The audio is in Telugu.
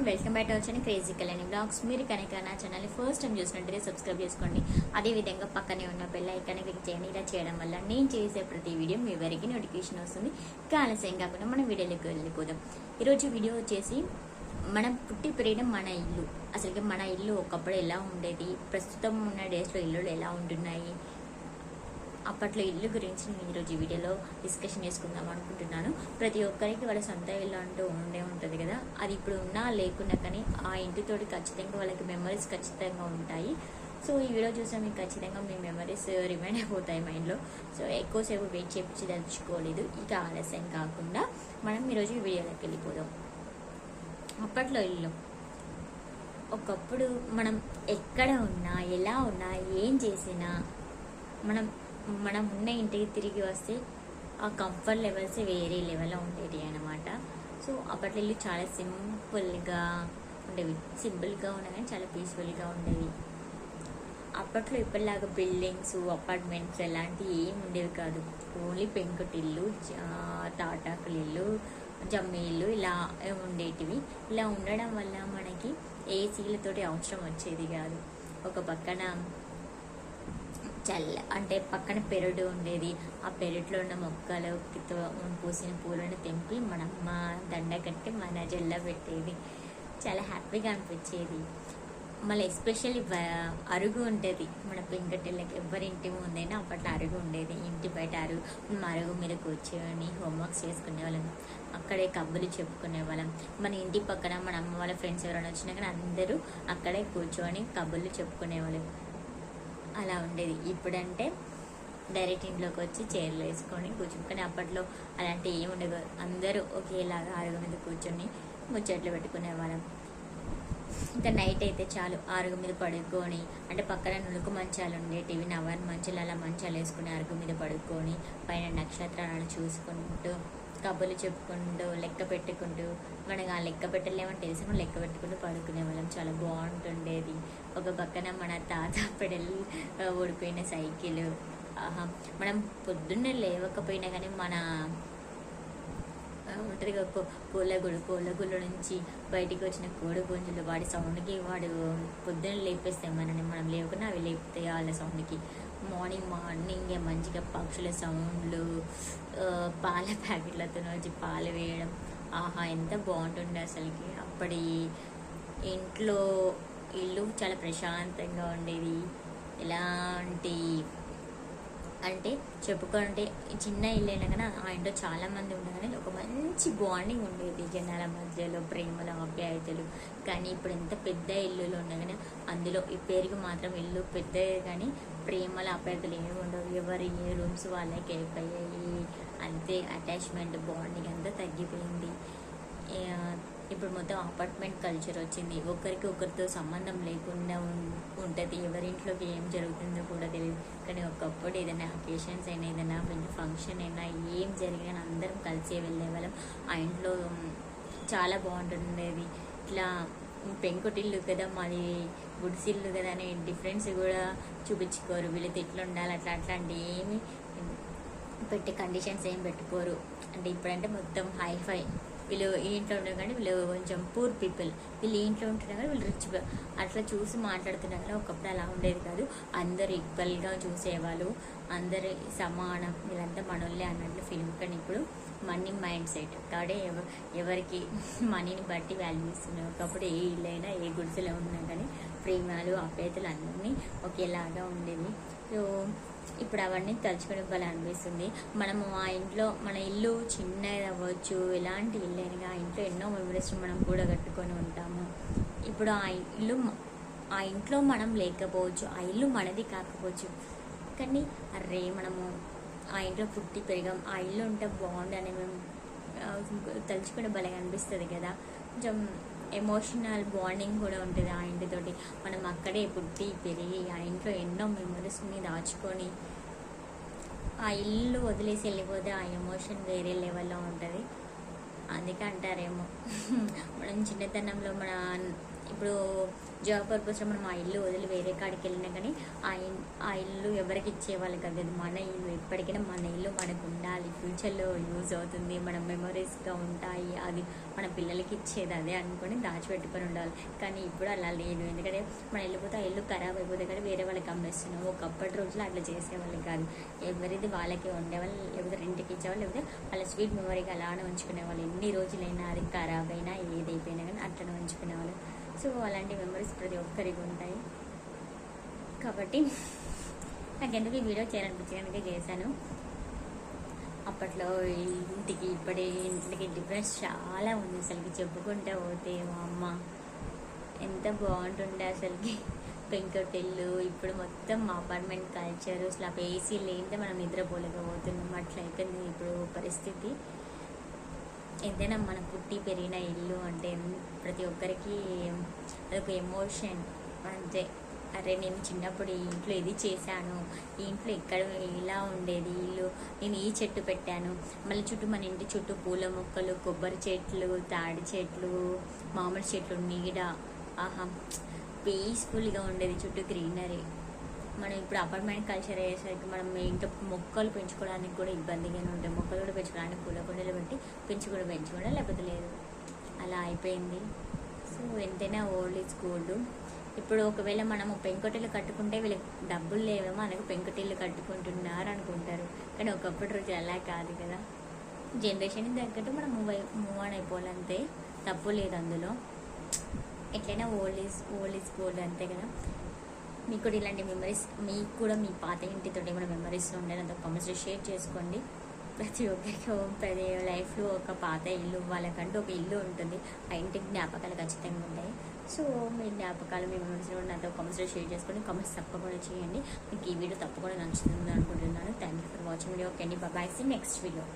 అండ్ వెల్కమ్ బ్యాక్ వచ్చాను క్రేజీ కళ్యాణి బ్లాగ్స్ మీరు కనుక నా ఛానల్ ఫస్ట్ టైం చూసినట్టయితే సబ్స్క్రైబ్ చేసుకోండి. అదే విధంగా పక్కనే ఉన్న బెల్ ఐకాన్ క్లిక్ చేయండి. ఇలా చేయడం వల్ల నేను చేసే ప్రతి వీడియో మీ వరకు నోటిఫికేషన్ వస్తుంది. ఇంకా ఆలస్యం కాకుండా మనం వీడియోలోకి వెళ్ళిపోదాం. ఈరోజు వీడియో వచ్చేసి మనం పుట్టి పెరిగిన మన ఇల్లు. అసలు మన ఇల్లు ఒకప్పుడు ఎలా ఉండేది? ప్రస్తుతం ఉన్న డేస్లో ఇల్లులు ఎలా ఉంటున్నాయి? అప్పట్లో ఇల్లు గురించి నేను ఈరోజు వీడియోలో డిస్కషన్ చేసుకుందాం అనుకుంటున్నాను. ప్రతి ఒక్కరికి వాళ్ళ సొంత ఇల్లు అంటూ ఉండే ఉంటుంది కదా. అది ఇప్పుడు ఉన్నా లేకున్నా కానీ ఆ ఇంటితోటి ఖచ్చితంగా వాళ్ళకి మెమరీస్ ఖచ్చితంగా ఉంటాయి. సో ఈ వీడియో చూస్తే మీకు ఖచ్చితంగా మీ మెమరీస్ రిమైండ్ అయిపోతాయి మైండ్లో సో ఎక్కువసేపు వెయిట్ చేయించి తలుచుకోలేదు. ఇక ఆలస్యం కాకుండా మనం ఈరోజు ఈ వీడియోలోకి వెళ్ళిపోదాం. అప్పట్లో ఇల్లు ఒకప్పుడు మనం ఎక్కడ ఉన్నా ఎలా ఉన్నా ఏం చేసినా మనం మనం ఉన్న ఇంటికి తిరిగి వస్తే ఆ కంఫర్ట్ లెవెల్స్ వేరే లెవెల్లో ఉండేవి అనమాట సో అప్పట్లో ఇల్లు చాలా సింపుల్గా ఉండేవి. సింపుల్గా ఉన్నా కానీ చాలా పీస్ఫుల్గా ఉండేవి. అప్పట్లో ఇప్పటిలాగా బిల్డింగ్స్ అపార్ట్మెంట్స్ ఎలాంటివి ఏమి ఉండేవి కాదు. ఓన్లీ పెంకుటిల్లు తాటాకుల ఇల్లు జమ్మి ఇల్లు ఇలా ఉండేటివి. ఇలా ఉండడం వల్ల మనకి ఏసీలతోటి అవసరం వచ్చేది కాదు. ఒక పక్కన చల్ల అంటే పక్కన పెరడు ఉండేది. ఆ పెరట్లో ఉన్న మొక్కలు పూసిన పూలను తెంపి మన అమ్మ దండ కట్టి మన జల్ల పెట్టేది. చాలా హ్యాపీగా అనిపించేది. మళ్ళీ ఎస్పెషల్లీ అరుగు ఉండేది మన పెంకటిళ్ళకి ఎవరింటి ముందైనా అప్పట్లో అరుగు ఉండేది. ఇంటి బయట అరుగు మనం అరుగు మీద కూర్చొని హోంవర్క్స్ చేసుకునే వాళ్ళం అక్కడే కబ్బులు చెప్పుకునే వాళ్ళం మన ఇంటి పక్కన మన అమ్మ వాళ్ళ ఫ్రెండ్స్ ఎవరైనా వచ్చినా కానీ అందరూ అక్కడే కూర్చొని కబ్బులు చెప్పుకునేవాళ్ళం. అలా ఉండేది. ఇప్పుడంటే డైరెక్ట్ ఇంట్లోకి వచ్చి చైర్లు వేసుకొని కూర్చుని అప్పట్లో అలాంటివి ఏమి ఉండదు అందరూ ఒకేలాగా అరుగు మీద కూర్చొని ముచ్చట్లు పెట్టుకునే వాళ్ళం ఇంకా నైట్ అయితే చాలు. అరుగు మీద పడుకొని అంటే పక్కన నులుకు మంచాలు ఉండేటివి నవన్ మంచాలు అలా మంచాలు వేసుకుని అరుగు మీద పడుకొని పైన నక్షత్రాలను చూసుకుంటూ కబుర్లు చెప్పుకుంటూ లెక్క పెట్టుకుంటూ మనకు ఆ లెక్క పెట్టలేమని తెలిసి మనం లెక్క పెట్టుకుంటూ పడుకునే వాళ్ళం. చాలా బాగుంటుండేది. ఒక పక్కన మన తాత పెడలు ఓడిపోయిన సైకిల్. ఆహా మనం పొద్దున్నే లేవకపోయినా కానీ మన ఉంటుంది కోళ్ళగుడు కోళ్ళగుళ్ళ నుంచి బయటికి వచ్చిన కోడి పుంజులు వాడి సౌండ్కి వాడు పొద్దున్న లేపేస్తాయి మనని మనం లేకుండా అవి లేపుతాయి వాళ్ళ సౌండ్కి. మార్నింగ్ మార్నింగ్ మంచిగా పక్షుల సౌండ్లు పాల ప్యాకెట్లతో వచ్చి పాలు వేయడం. ఆహా ఎంత బాగుంటుండే అసలుకి. అప్పటి ఇంట్లో ఇల్లు చాలా ప్రశాంతంగా ఉండేది. ఎలాంటి అంటే చెప్పుకుంటే చిన్న ఇల్లు అయినా కానీ ఆ ఇంట్లో చాలామంది ఉండగానే ఒక మంచి బాండింగ్ ఉండేది జనాల మధ్యలో ప్రేమల ఆప్యాయతలు. కానీ ఇప్పుడు ఎంత పెద్ద ఇల్లులు ఉండగానే అందులో ఈ పేరుకి మాత్రం ఇల్లు పెద్దది కానీ ప్రేమల ఆప్యాయతలు ఏమి ఉండవు. ఎవరి ఏ రూమ్స్ వాళ్ళకి అయిపోయాయి అంతే అటాచ్మెంట్ బాండింగ్ అంతా తగ్గిపోయింది. ఇప్పుడు మొత్తం అపార్ట్మెంట్ కల్చర్ వచ్చింది. ఒకరికి ఒకరితో సంబంధం లేకుండా ఉంటుంది. ఎవరింట్లోకి ఏం జరుగుతుందో కూడా తెలియదు. కానీ ఒకప్పుడు ఏదైనా అకేషన్స్ అయినా ఏదైనా ఫంక్షన్ అయినా ఏం జరిగినా అందరం కలిసి వెళ్ళే వాళ్ళం. ఆ ఇంట్లో చాలా బాగుంటుండేది. ఇట్లా పెంకుటిల్లు కదా మాది గుడిసిల్లు కదా అని డిఫరెన్స్ కూడా చూపించుకోరు. వీళ్ళతో ఇట్లా ఉండాలి అట్లా అట్లాంటి ఏమి పెట్టే కండిషన్స్ ఏం పెట్టుకోరు. అంటే ఇప్పుడంటే మొత్తం హైఫై వీళ్ళు ఇంట్లో ఉండరు కానీ వీళ్ళు కొంచెం పూర్ పీపుల్ వీళ్ళు ఇంట్లో ఉంటున్నారు కానీ వీళ్ళు రిచ్ అట్లా చూసి మాట్లాడుతున్నారు కానీ ఒకప్పుడు అలా ఉండేది కాదు. అందరు ఈక్వల్గా చూసేవాళ్ళు. అందరు సమానం. వీళ్ళంతా మనోళ్ళే అన్నట్లు ఫిల్మ్ కానీ ఇప్పుడు మనీ మైండ్ సెట్ కాబట్టి ఎవరికి మనీని బట్టి వాల్యూ ఇస్తున్నారు ఒకప్పుడు ఏ ఇల్లైనా ఏ గుడిసెలో ఉన్నా కానీ ప్రేమాలు ఆప్యాయతలు అన్నీ ఒకేలాగా ఉండేవి. సో ఇప్పుడు అవన్నీ తలుచుకుని ఇవ్వాలనిపిస్తుంది అనిపిస్తుంది మనము ఆ ఇంట్లో మన ఇల్లు చిన్నది అవ్వచ్చు ఎలాంటి ఇల్లు అయినా ఆ ఇంట్లో ఎన్నో మెమరీస్ మనం కూడా కట్టుకొని ఉంటాము. ఇప్పుడు ఆ ఇల్లు ఆ ఇంట్లో మనం లేకపోవచ్చు ఆ ఇల్లు మనది కాకపోవచ్చు. కానీ అరే మనము ఆ ఇంట్లో పుట్టి పెరిగాం ఆ ఇల్లు ఉంటే బాగుండని అని మేము తలుచుకుని భలే అనిపిస్తుంది కదా. కొంచెం ఎమోషనల్ బాండింగ్ కూడా ఉంటుంది ఆ ఇంటితోటి మనం అక్కడే పుట్టి పెరిగి ఆ ఇంట్లో ఎన్నో మెమరీస్ని దాచుకొని ఆ ఇల్లు వదిలేసి వెళ్ళిపోతే ఆ ఎమోషన్ వేరే లెవెల్లో ఉంటుంది. అందుకే అంటారేమో. మనం చిన్నతనంలో మన ఇప్పుడు జాబ్ పర్పస్లో మనం ఆ ఇల్లు వదిలి వేరే కాడికి వెళ్ళినా కానీ ఆ ఆ ఇల్లు ఎవరికి ఇచ్చేవాళ్ళు కాదు మన ఇల్లు ఎప్పటికైనా మన ఇల్లు మనకు ఉండాలి. ఫ్యూచర్లో యూజ్ అవుతుంది. మన మెమరీస్గా ఉంటాయి. అది మన పిల్లలకి ఇచ్చేది అదే అనుకొని దాచిపెట్టుకొని ఉండాలి. కానీ ఇప్పుడు అలా లేదు. ఎందుకంటే మనం వెళ్ళిపోతే ఆ ఇల్లు ఖరాబ్ అయిపోతే కానీ వేరే వాళ్ళకి అమ్మేస్తున్నాం. ఒకప్పటి రోజులు అట్లా చేసేవాళ్ళు కాదు. ఎవరిది వాళ్ళకి ఉండేవాళ్ళు లేకపోతే రెంట్కి ఇచ్చేవాళ్ళు లేకపోతే వాళ్ళ స్వీట్ మెమరీగా అలానే ఉంచుకునేవాళ్ళు. ఎన్ని రోజులైనా అది ఖరాబ్ అయినా ఏదైపోయినా కానీ అట్లనే ఉంచుకునేవాళ్ళు. సో అలాంటి మెమరీస్ ప్రతి ఒక్కరికి ఉంటాయి. కాబట్టి నాకు ఎందుకు ఈ వీడియో చేయాలనిపించినందుకే చేశాను. అప్పట్లో ఇంటికి ఇప్పటి ఇంటికి డిఫరెన్స్ చాలా ఉంది అసలుకి. చెప్పుకుంటే పోతే మా అమ్మ ఎంత బాగుంటుండే అసలుకి. పెంకుటిల్లు ఇప్పుడు మొత్తం అపార్ట్మెంట్ కల్చర్ అసలు ఆ ఏసీ లేనిదే మనం నిద్రపోలేకపోతున్నాం. అట్లా అయిపోయింది ఇప్పుడు పరిస్థితి. ఎంతైనా మన పుట్టి పెరిగిన ఇల్లు అంటే ప్రతి ఒక్కరికి అదొక ఎమోషన్. అంతే. అరే నేను చిన్నప్పుడు ఈ ఇంట్లో ఇది చేశాను. ఈ ఇంట్లో ఇక్కడ ఇలా ఉండేది ఇల్లు. నేను ఈ చెట్టు పెట్టాను. మళ్ళీ చుట్టూ మన ఇంటి చుట్టూ పూల మొక్కలు కొబ్బరి చెట్లు తాడి చెట్లు మామిడి చెట్లు నీడ. ఆహా పీస్ఫుల్గా ఉండేది చుట్టూ గ్రీనరీ మనం ఇప్పుడు అపార్ట్మెంట్ కల్చర్ అయ్యేసరికి మనం ఇంట్లో మొక్కలు పెంచుకోవడానికి కూడా ఇబ్బందిగానే ఉంటాయి మొక్కలు కూడా పెంచుకోవడానికి పూల కుండీలు పెట్టి పెంచి కూడా పెంచుకోవడం లేకపోతే లేదు. అలా అయిపోయింది. సో ఎంతైనా ఓల్డ్ ఈజ్ గోల్డ్ ఇప్పుడు ఒకవేళ మనము పెంకుటిల్లు కట్టుకుంటే వీళ్ళకి డబ్బులు లేవేమో అనకు పెంకుటిల్లు కట్టుకుంటున్నారు అనుకుంటారు. కానీ ఒకప్పటి రోజు అలా కాదు కదా. జనరేషన్ తగ్గట్టు మనం మూవ్ అయి మూవ్ ఆన్ అయిపోవాలంతే. తప్పు లేదు అందులో. ఎట్లయినా old is old is gold అంతే కదా. మీకు కూడా ఇలాంటి మెమరీస్ మీకు కూడా మీ పాత ఇంటితో ఏమైనా మెమరీస్ ఉండే నాతో కామెంట్స్లో షేర్ చేసుకోండి. ప్రతి ఒక్కరికి ప్రతి లైఫ్లో ఒక పాత ఇల్లు వాళ్ళకంటూ ఒక ఇల్లు ఉంటుంది. ఆ ఇంటికి జ్ఞాపకాలు ఖచ్చితంగా ఉంటాయి. సో మీ జ్ఞాపకాలు మీ మెమరీస్ కూడా నాతో కామెంట్స్లో షేర్ చేసుకోండి. కామెంట్స్ తప్పకుండా చేయండి. మీకు ఈ వీడియో తప్పకుండా నచ్చుతుంది అనుకుంటున్నాను. Thank you for watching video okay అండి. Bye see next video